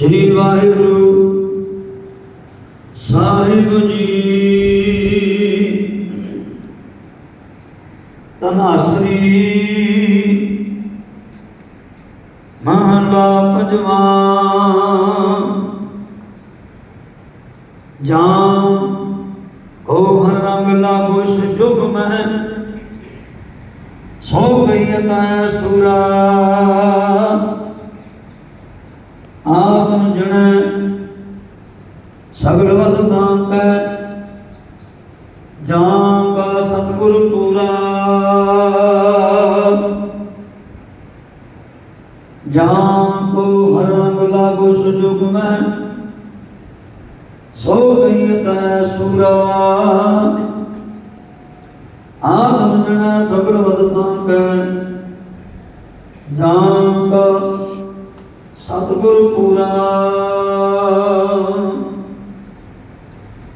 ਸ੍ਰੀ ਵਾਹਿਗੁਰੂ ਸਾਹਿਬ ਜੀ। ਤਨਾਸਰੀ ਮਹਲਾ ਪੰਜਵਾ ਜਾਂ ਕੋ ਹਰ ਰੰਗ ਲਾਗੋ ਸੁਜੁਗ ਮਹਿ, ਸੋ ਗਈ ਤੈ ਸੂਰਾ। ਆਤਮ ਜਣੈ, ਸਗਲ ਵਸਤਾਂ ਕੈ ਜਾਂ ਕਾ ਸਤਿਗੁਰ ਪੂਰਾ। ਜਾਂ ਕੋ ਹਰੰਗ ਲਾਗੋ ਸੁਜੁਗ ਮੈਂ, ਸੋ ਗਈ ਤੈ ਸੂਰਾ। ਆਤਮ ਜਣੈ, ਸਗਲ ਵਸਤਾਂ ਕੈ ਜਾਂ ਸਤਿਗੁਰ ਪੂਰਾ।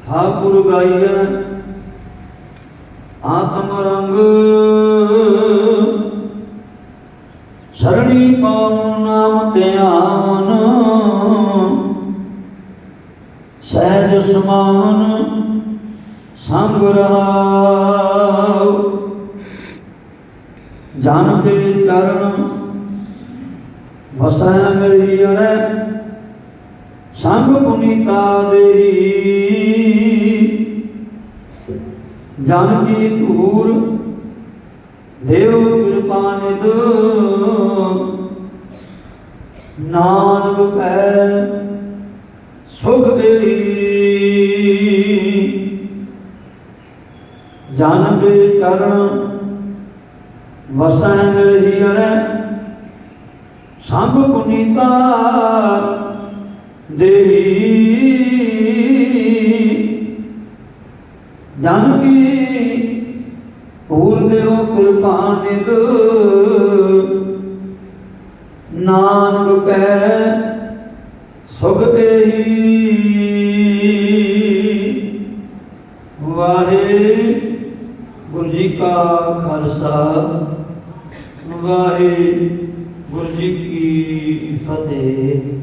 ਠਾਕੁਰ ਗਾਈਐ ਆਤਮ ਰੰਗ। ਸਰਣੀ ਪਾਉ ਨਾਮ ਧਿਆਨ ਸਹਿਜ ਸਮਾਨ ਸੰਗ ਰਹਾਉ। ਜਨ ਕੇ ਚਰਨ ਵਸੈ ਮੇਰੀ ਅਰੈ, ਸੰਗ ਪੁਨੀਤਾ ਦੇਹੀ। ਜਨ ਕੀ ਧੂਰ, ਦੇਵ ਕਿਰਪਾ ਨਿਦ ਨਾਨਕ ਪੈ, ਸੁਖ ਦੇਹੀ। ਜਨ ਕੇ ਚਰਨ, ਵਸੈ ਮੇਰੀ ਅਰੈ ਸੰਗ ਪੁਨੀਤਾ ਦੇਹੀ। ਜਨ ਕੀ ਪੂਰ ਦੇਉ ਕਿਰਪਾ ਨਿਦ ਨਾਨਕ ਪੈ ਸੁਖ ਦੇਹੀ। ਵਾਹਿਗੁਰੂ ਜੀ ਕਾ ਖਾਲਸਾ। ਵਾਹਿਗੁਰੂ ਜੀ ਕੀ ਫਤਿਹ।